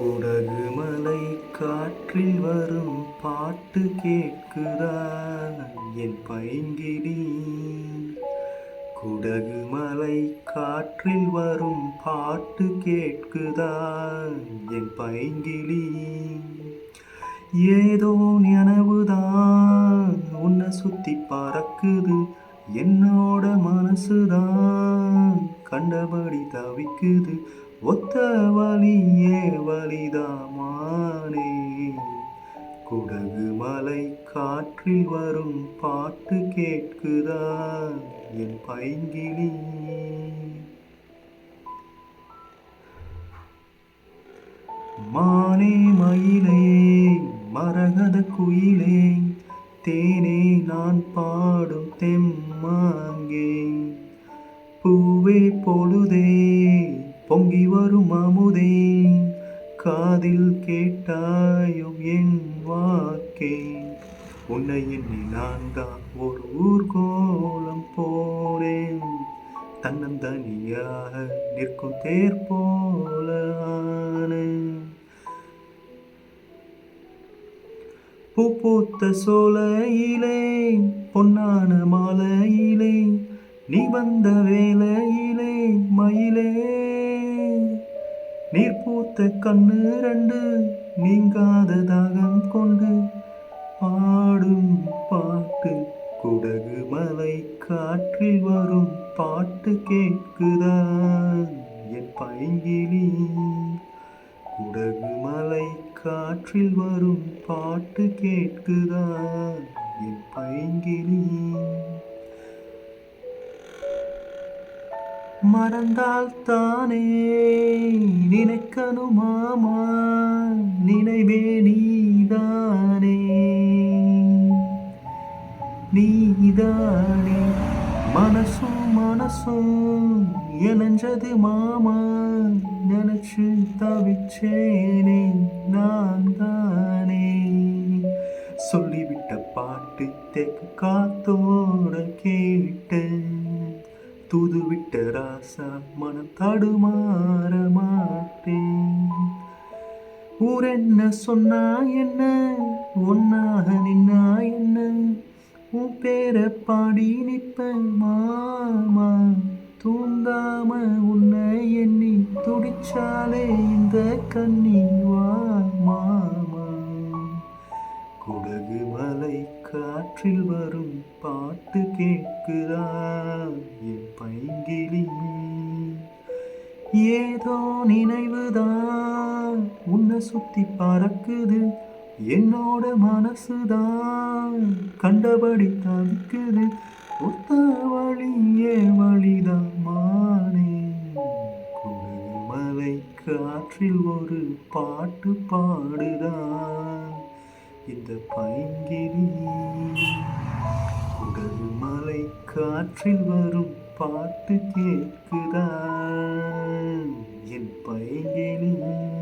குடகு மலை காற்றில் வரும் பாட்டு கேட்குதா? என் பைங்கிடி. குடகு மலை காற்றில் வரும் பாட்டு கேட்குதா? என் பைங்கிடி. ஏதோ நினைவுதான் உன்னை சுத்தி பறக்குது என்னோட மனசுதான். கண்டபடி தவிக்குது ஒத்த வழியே வழிதாமானே குடகு மலை காற்றில் வரும் பாட்டு கேட்குதா? என் பைங்கிலி மானே மயிலே மரகத குயிலே தேனே நான் பாடும் தெம்மாங்கே. பூவே பொழுதே பொங்கி வரும் அமுதே காதில் கேட்டாயும் என் வாக்கே. உன்னை எண்ணி நான் தான் ஒரு ஊர்கோலம் போனேன். தன்னந்தனியாக நிற்கும் தேர் போல பூ பூத்த சோலையிலே பொன்னான மாலையிலே நீ வந்த வேலையிலே நீர் பூத்த கண்ணு ரெண்டு நீங்காத தாகம் கொண்டு பாடும் பாட்டு குடகு மலை காற்றில் வரும் பாட்டு கேட்குதா? என் பைங்கிலி குடகு மலை காற்றில் வரும் பாட்டு கேட்குதா? என் பைங்கிலி. மறந்தால் தானே நினைக்கணுமாமா? நினைவே நீதானே? நீதானே? மனசும் மனசும் இணைஞ்சது மாமா. நினைச்சு தவிச்சேனே நான் தானே சொல்லிவிட்ட பாட்டு தெக்கு காத்தோட கேட்டேன். தூது விட்ட ராசா மனம் தடுமாற மாட்டேன். ஊர் என்ன சொன்னா என்ன? ஒன்னாக நின்னா என்ன? உன் பேரை பாடி நிற்பேன் மாமா. தூங்காம உன்னை எண்ணி துடிச்சாலே இந்த கண்ணி வா மாமா. குடகு மா காற்றில் வரும் பாட்டு கேட்குதா என் பைங்கிலி. ஏதோ நினைவுதான் உன்னை சுத்தி பறக்குது என்னோட மனசுதான் கண்டபடி தவிக்குது. ஒத்த வழியே வழிதான் மானே குடகு மலை காற்றில் ஒரு பாட்டு பாடுதான். இந்த பைங்கிரி. உடல் மலை காற்றில் வரும் பாட்டு கேட்குதா? என் பைங்கிரி.